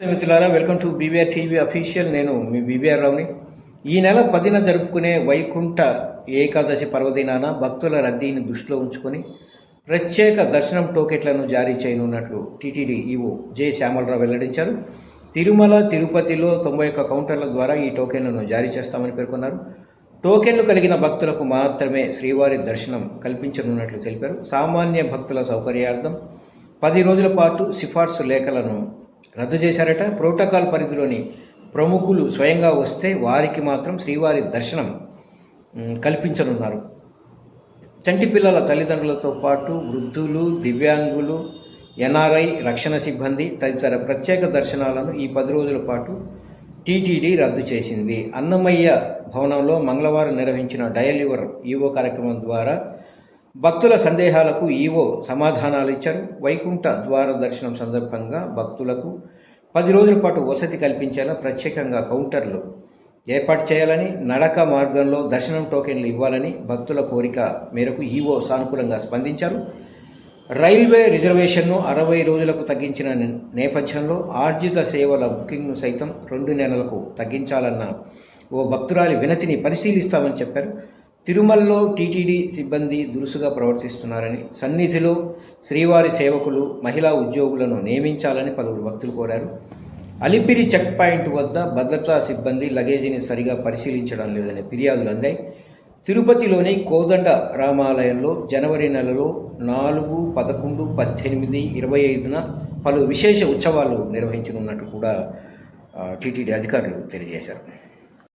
మిత్రులారా welcome to BBR TV official. నేను మీ బీబీఆర్ రావుని ఈ నెల పదిన జరుపుకునే వైకుంఠ ఏకాదశి పర్వదినాన భక్తుల రద్దీని దృష్టిలో ఉంచుకొని ప్రత్యేక దర్శనం టోకెట్లను జారీ చేయనున్నట్లు టీటీడీ ఈవో జె శ్యామలరావు వెల్లడించారు. తిరుమల తిరుపతిలో తొంభై ఒక్క కౌంటర్ల ద్వారా ఈ టోకెన్లను జారీ చేస్తామని పేర్కొన్నారు. టోకెన్లు కలిగిన భక్తులకు మాత్రమే శ్రీవారి దర్శనం కల్పించనున్నట్లు తెలిపారు. సామాన్య భక్తుల సౌకర్యార్థం పది రోజుల పాటు సిఫార్సు లేఖలను రద్దు చేశారట. ప్రోటోకాల్ పరిధిలోని ప్రముఖులు స్వయంగా వస్తే వారికి మాత్రం శ్రీవారి దర్శనం కల్పించనున్నారు. చంటి పిల్లల తల్లిదండ్రులతో పాటు వృద్ధులు దివ్యాంగులు ఎన్ఆర్ఐ రక్షణ సిబ్బంది తదితర ప్రత్యేక దర్శనాలను ఈ పది రోజుల పాటు టీటీడీ రద్దు చేసింది. అన్నమయ్య భవనంలో మంగళవారం నిర్వహించిన డయల్ యువర్ ఈవో కార్యక్రమం ద్వారా భక్తుల సందేహాలకు ఈవో సమాధానాలు ఇచ్చారు. వైకుంఠ ద్వార దర్శనం సందర్భంగా భక్తులకు పది రోజుల పాటు వసతి కల్పించేలా ప్రత్యేకంగా కౌంటర్లు ఏర్పాటు చేయాలని నడక మార్గంలో దర్శనం టోకెన్లు ఇవ్వాలని భక్తుల కోరిక మేరకు ఈవో సానుకూలంగా స్పందించారు. రైల్వే రిజర్వేషన్ను అరవై రోజులకు తగ్గించిన నేపథ్యంలో ఆర్జిత సేవల బుకింగ్ను సైతం రెండు నెలలకు తగ్గించాలన్న ఓ భక్తురాలి వినతిని పరిశీలిస్తామని చెప్పారు. తిరుమలలో టీటీడీ సిబ్బంది దురుసుగా ప్రవర్తిస్తున్నారని సన్నిధిలో శ్రీవారి సేవకులు మహిళా ఉద్యోగులను నియమించాలని పలువురు భక్తులు కోరారు. అలిపిరి చెక్ పాయింట్ వద్ద భద్రతా సిబ్బంది లగేజీని సరిగా పరిశీలించడం లేదనే ఫిర్యాదులు అందాయి. తిరుపతిలోని కోదండ రామాలయంలో జనవరి నెలలో నాలుగు పదకొండు పద్దెనిమిది ఇరవై ఐదున పలు విశేష ఉత్సవాలు నిర్వహించనున్నట్టు కూడా టీటీడీ అధికారులు తెలియజేశారు.